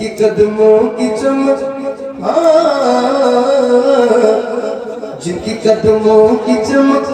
जिनकी कदमों की चमक हाँ, जिनकी कदमों की चमक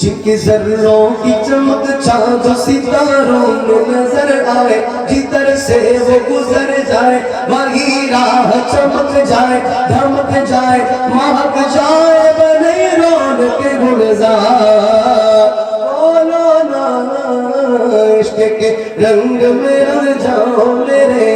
जिनके जर्रों की चमक चाँद सितारों में नज़र आए जिधर से वो गुजर जाए वही राह चमक जाए धमक जाए महक जाए बने रौनक गुलजार। इश्क के रंग में रंग जाओ मेरे